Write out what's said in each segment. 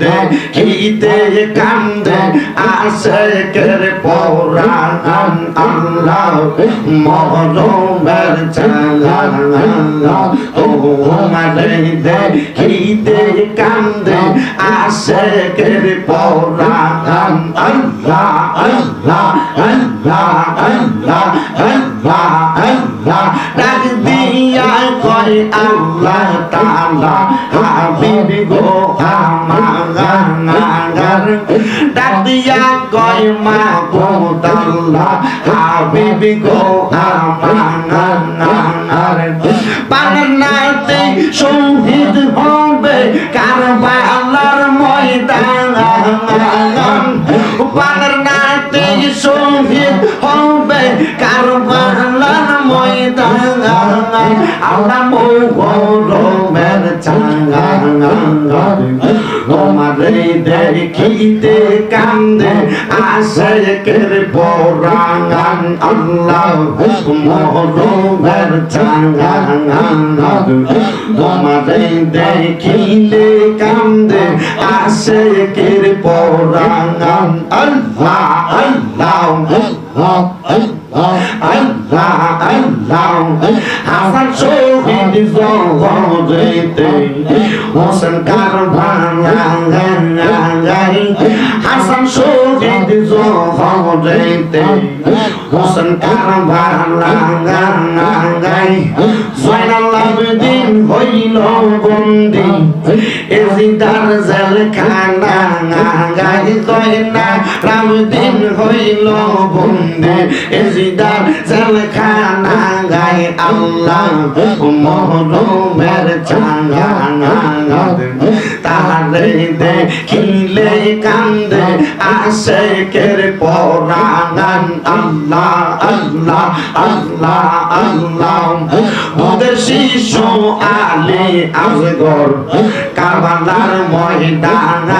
দেখিতে কান্দে, আশেকের পৌরাণ আল্লাহ মরমের চাঙ্গান ও মারে দেখিতে কান্দে আল্লাহ আল্লাহ আল্লাহ আল্লাহ আল্লাহ আল্লাহ। ডাক আল্লাহ তাআলা, হাবিব গো। দিয়া কয় মা তাআলা হাবিব গো আমার পান্নাতে শহীদ হবে কারবালার ময়দান। পান্নাতে শহীদ হবে কারবালার ময়দান। আমরা মৌরমের চাঙ্গা। তোমারে দেখিতে কান্দে আশেকের পরাঙ্গান আল্লাহ মহরমের চাঙ্গা তোমারে দেখিলে কান্দে আশেকের পরাঙ্গান আল্লাহ আল্লাহ আল্লাহ আল্লাহ হাসান শহীদ জগতে হোসেন কারভাঙ্গাই হাসান শহীদ কারভাঙ্গাই জয়নাল আবেদিন হইল বন্দি এজিদার জেল খানা গাই জয়না রামদিন হইল বন্দি এজিদার জেল খানা গাই আল্লাহ মহরমের চাঙ্গা তাহলে দেখিলে কান্দে আশেকের পরাণান। আল্লাহ আল্লাহ আল্লাহ আল্লাহ। ওদের শিশু আলী আসগর কাবালার ময়দান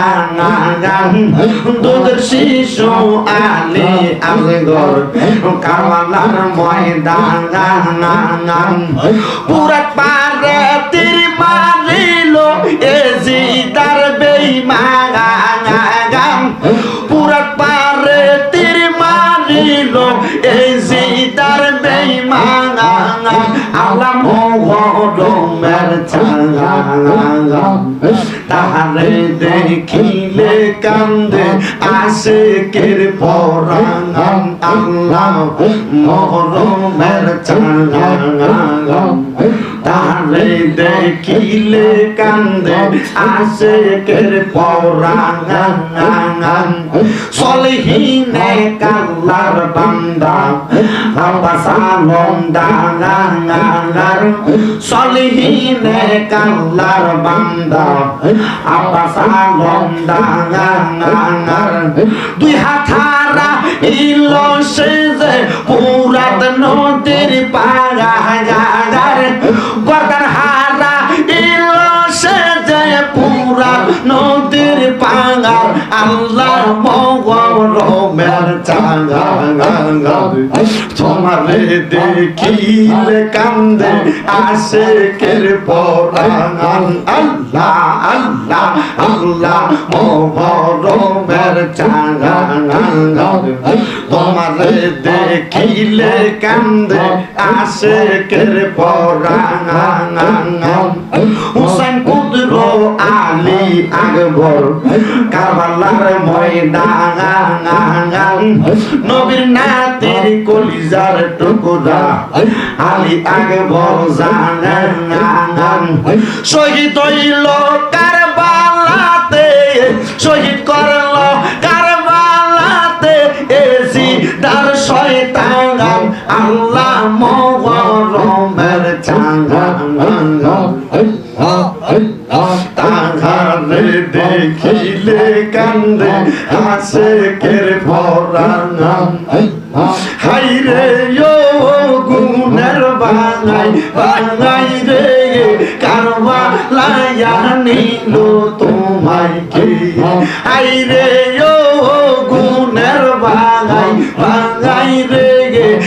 দুধের শিশু আলী আসগর পুরা পারে তার বেইমান আল্লাহ মোহরমের দেখিলে কান্দে আশেকের পরাণ আল্লাহ মহরমের চাঙ্গা তাহলে দেখিলে কান্দে, আশেকের পরাণ সলহীনে কাল্লার বান্দা আবাসালম ডাঙার সলহীনে কাল্লার বান্দা আবাসালম ডাঙার দুই হাতারা ইল পুরাত নদীর পাড়া গর্দান নদীর পাঙ্গার আল্লাহ মগরমের চাঙ্গা তোমারে দেখিলে কান্দে আশেকের পরাণ। আল্লাহ আল্লাহ আল্লাহ মগরমের চাঙ্গা তোমারে দেখিলে কান্দে আশেকের পরাণ হুসাইন কুদর আলী আকবর, কারবালার ময়দান নবীর নাতির কলিজার টুকুরা, আলী আকবর জানান শহীদ হইল কারবালাতে, শহীদ শয়তান আল্লাহ মগরমের চাঙ্গা তাহারে দেখিলে কান্দে হাসে কের ভরান হাইরে ও গুণের বাঙাই বাঙাই রে কারবা লায়া নিল তোমায় কে। হাইরে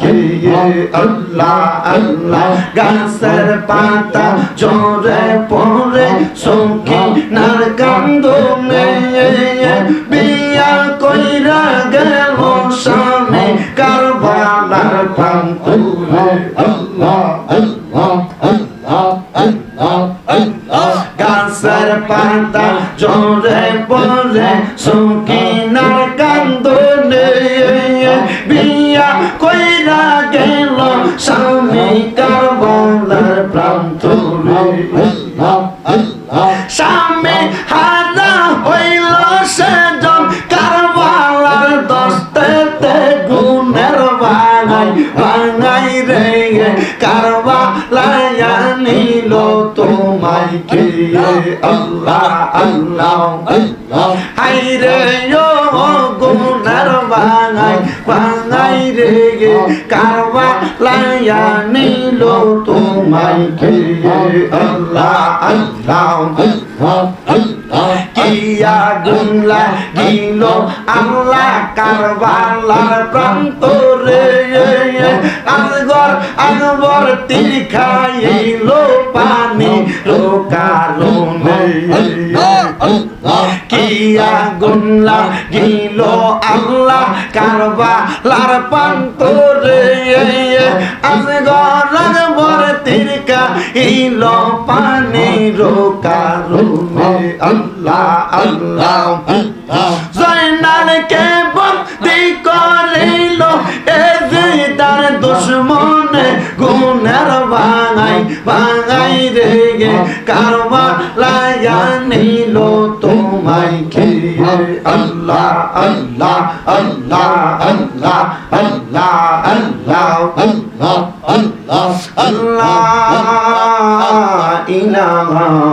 কে আল্লাহ আল্লাহ গাছের পাতা জোরে পড়ে সখী নার কান্দনে বিয়া কইরা গেল স্বামী কারবালার প্রান্তরে আল্লাহ আল্লাহ আল্লাহ আল্লাহ আল্লাহ। গাছের পাতা জোরে পড়ে সকিনার সামনে হা কারবালায়া নিল তোমায় কে? আল্লাহ আল্লাহ হাইরে ও গুণের বাঙাই বাঙাই রে কারবা লায়া নিল তোমায় কে? আল্লাহ আল্লাহ কিয়া গুনলা গিল আল্লাহ কারবালার প্রান্তরে। আগর আনোয়ার তীর খাইল পানি রোকালো কিয়া গুন্লা গিল আল্লাহ কারবা লার পান্তরে? আজ গরম বর তিরকা ইল পানি রোকালো আল্লাহ আল্লাহ। জয়নাল কে দুশ্মনে গুণের ভাঙাই ভাঙাই রে গে কারবা লায়া নিল তোমায় খেয়ে আল্লাহ আল্লাহ আল্লাহ আল্লাহ আল্লাহ আল্লাহ আল্লাহ আল্লাহ আল্লাহ ইলাহা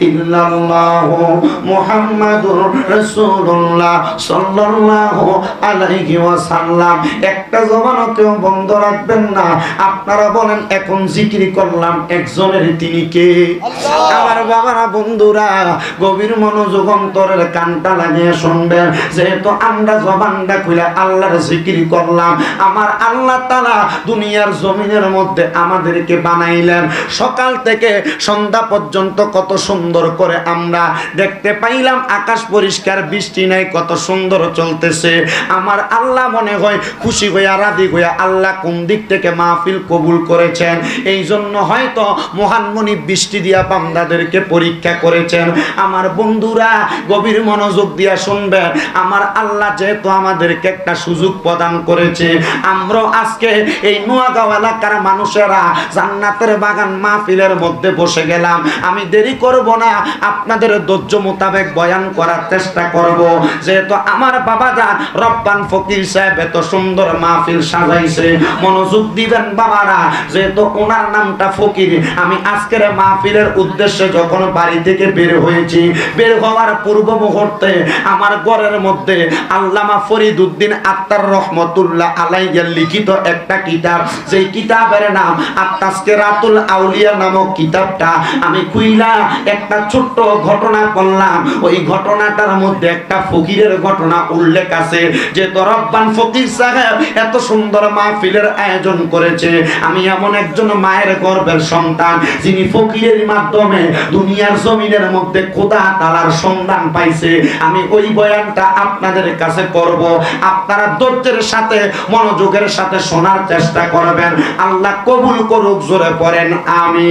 ইল্লাল্লাহ মুহাম্মাদুর রাসূলুল্লাহ সাল্লাল্লাহু আলাইহি ওয়াসাল্লাম। একটা বন্ধ রাখবেন না। আপনারা বলেন এখন জিকির করলাম একজনের তিনি কে? আমার বাবারা বন্ধুরা গভীর মনোযোগ অন্তরের কানটা লাগিয়ে শুনবেন। যেহেতু আমরা জবানটা খুলে আল্লাহর জিকির করলাম আমার আল্লাহ তালা দুনিয়ার জমিনের মধ্যে আমাদেরকে বানাইলেন। সকাল থেকে সন্ধ্যা পর্যন্ত কত সুন্দর করে আমরা দেখতে পাইলাম, আকাশ পরিষ্কার, বৃষ্টি নাই, কত সুন্দর চলতেছে। আমার আল্লাহ মনে হয় খুশি হইয়া রাধি হইয়া আল্লাহ কোন দিক থেকে মাহফিল কবুল করেছেন। এই জন্য হয়তো মহানমণি বৃষ্টি দিয়া বান্দাদেরকে পরীক্ষা করেছেন। আমার বন্ধুরা, গভীর মনোযোগ দিয়া শুনবেন, আমার আল্লাহ যেহেতু আমাদেরকে একটা সুযোগ প্রদান করেছে, আমরাও আজকে এই নোয়াগাঁও এলাকার মানুষেরা জান্নাতের বাগান মাহফিলের মধ্যে বসে গেলাম। আমি দেরি করব না, আপনাদের ধৈর্য মোতাবেক বয়ান করার চেষ্টা করব। যেহেতু আমার বাবা যা রব্বান ফকির সাহেব এত সুন্দর মাহফিল সাজাইছে, মনোযোগ দিবেন বাবারা। যেহেতু ওনার নামটা ফকির, আমি আজকের মাহফিলের উদ্দেশ্যে যখন বাড়ি থেকে বের হয়েছি, বের হওয়ার পূর্ব মুহূর্তে আমার ঘরের মধ্যে আল্লামা ফরিদ উদ্দিন আত্মার রহমতুল্লাহ আলাইয়া লিখিত একটা কিতাব, যেই কিতাবের নাম আত্মাসকে রাতুল আউলিয়া নামক কিতাবটা আমি কুইলা একটা ছোট্ট ঘটনা করলাম ওই ঘটনাটার মধ্যে একটা ফকিরের ঘটনা উল্লেখ আছে যে তরব্বান ফকির সাহেব, এত সুন্দর মাহফিলের আয়োজন করেছে। আমি এমন একজন মায়ের গর্বের সন্তান যিনি ফকিরের মাধ্যমে দুনিয়ার জমিনের মধ্যে খোদা তালার সন্ধান পাইছে। আমি ওই বয়ানটা আপনাদের কাছে করব। আপনারা ধৈর্যের সাথে, মনোযোগের সাথে শোনার চেষ্টা করবেন। আল্লাহ কবুল করুক, জোরে পড়েন আমি